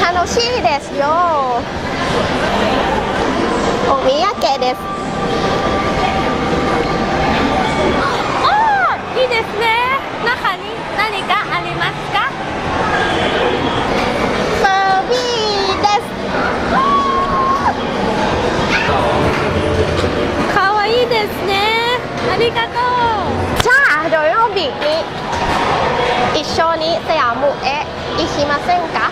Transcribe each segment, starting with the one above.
楽しいですよ。お土産です。あーいいですね。中に何かありますか？ファービーですかわいいですね。ありがとう。じゃあ土曜日に一緒にセアムへ行きませんか？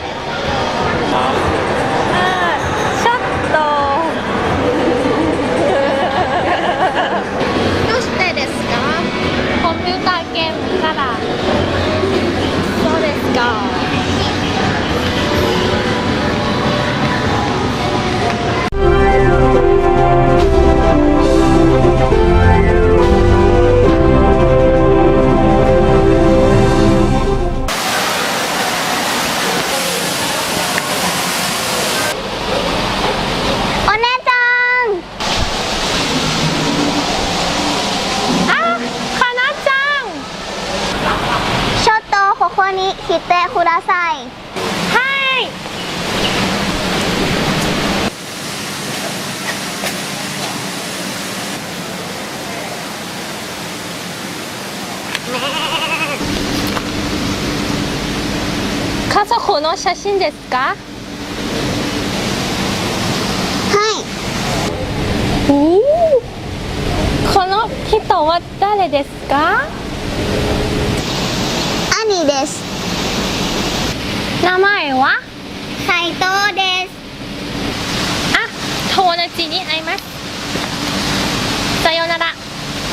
てください。はい。家族の写真ですか？はい。おおこの人は誰ですか？兄です名前は？斉藤です。あ友達に会います。さようなら。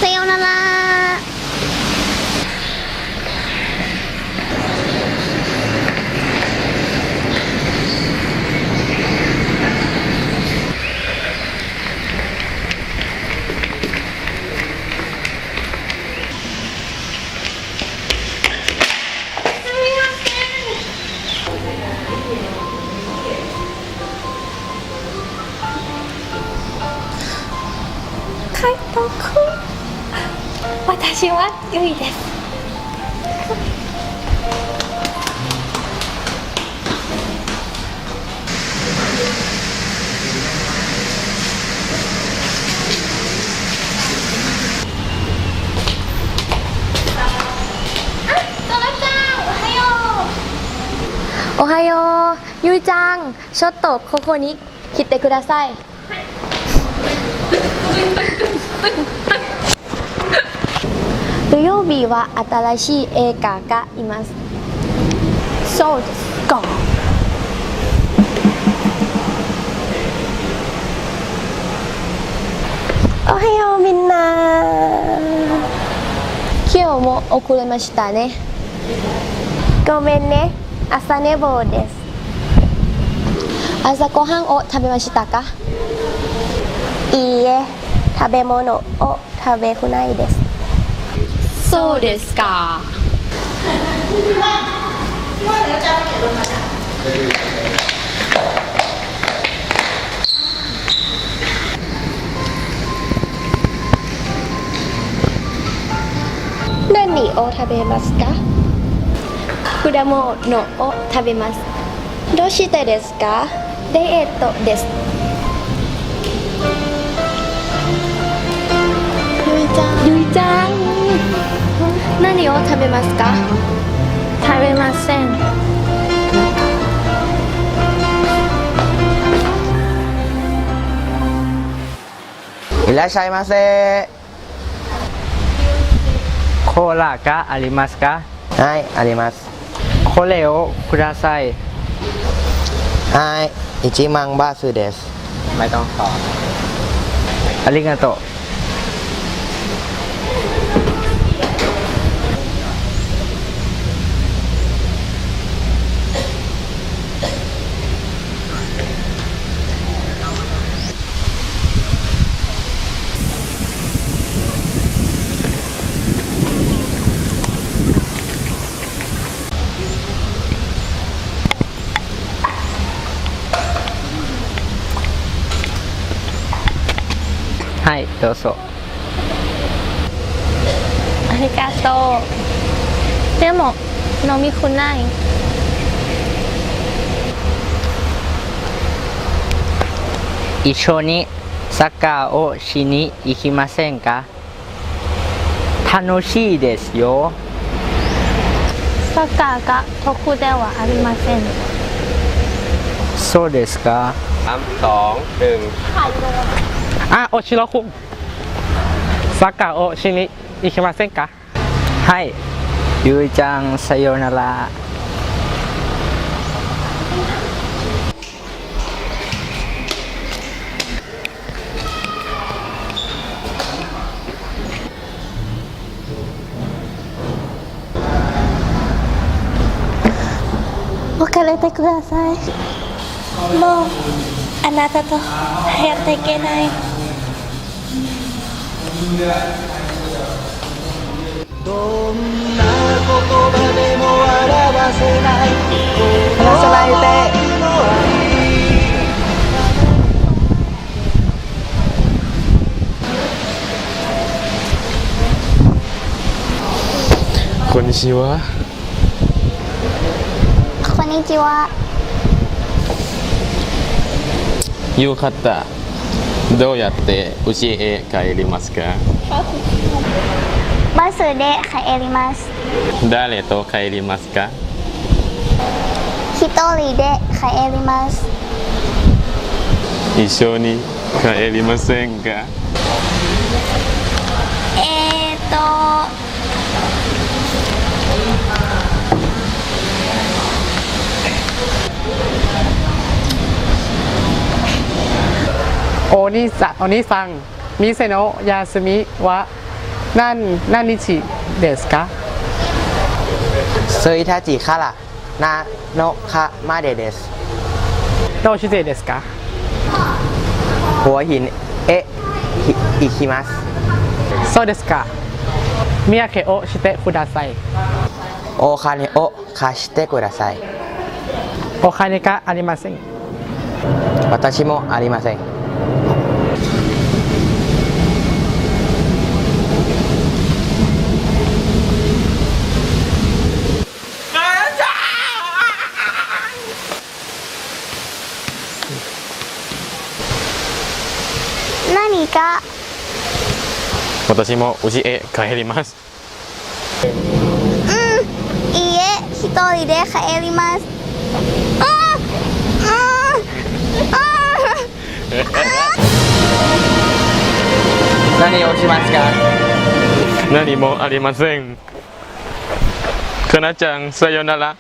さようなら海斗くん私はゆいです。おはよう。ゆいちゃんちょっとここに来てください 土曜日は新しい映画がいます。そうです。かおはようみんな。今日も遅れましたね。ごめんね。朝寝坊です。朝ごはんを食べましたか？いいえ食べ物を食べくないです。そうですか。何を食べますか？果物を食べます。どうしてですか？ダイエットですゆいちゃん。何を食べますか？食べません。いらっしゃいませ。コーラがありますか？はいあります。これをください。はい1万バースです。ありがとう。そうそう。ありがとう。でも飲みくない。一緒にサッカーをしに行きませんか？楽しいですよ。サッカーが得ではありません。そうですか？3 2 1あ、おしろ。こサッカーをしに行きませんか？はい。ゆいちゃん、さようなら。別れてくださいもうあなたとやっていけない話さないでこんにちは。こんにちは。よかったどうやって家へ帰りますか？バスで帰ります。誰と帰りますか？一人で帰ります。一緒に帰りませんか？お兄さん、お兄さん、店の休みは何何日ですかスイタチからなのかまでですどうしてですかหัวหินเอะひ行きますそうですか。三宅をしてください。お金を貸してくださいお金がありません。私もありません 何か私も家へ帰ります。いいえ一人で帰ります。ああ。何をしますか？何もありません。かなちゃんさよなら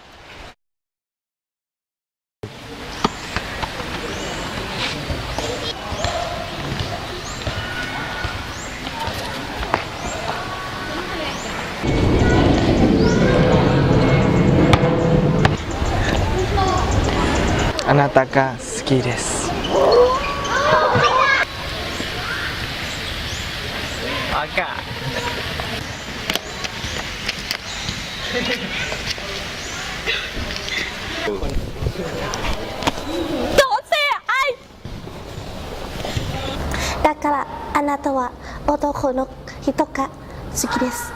なたが好きです。赤。だからあなたは男の人が好きです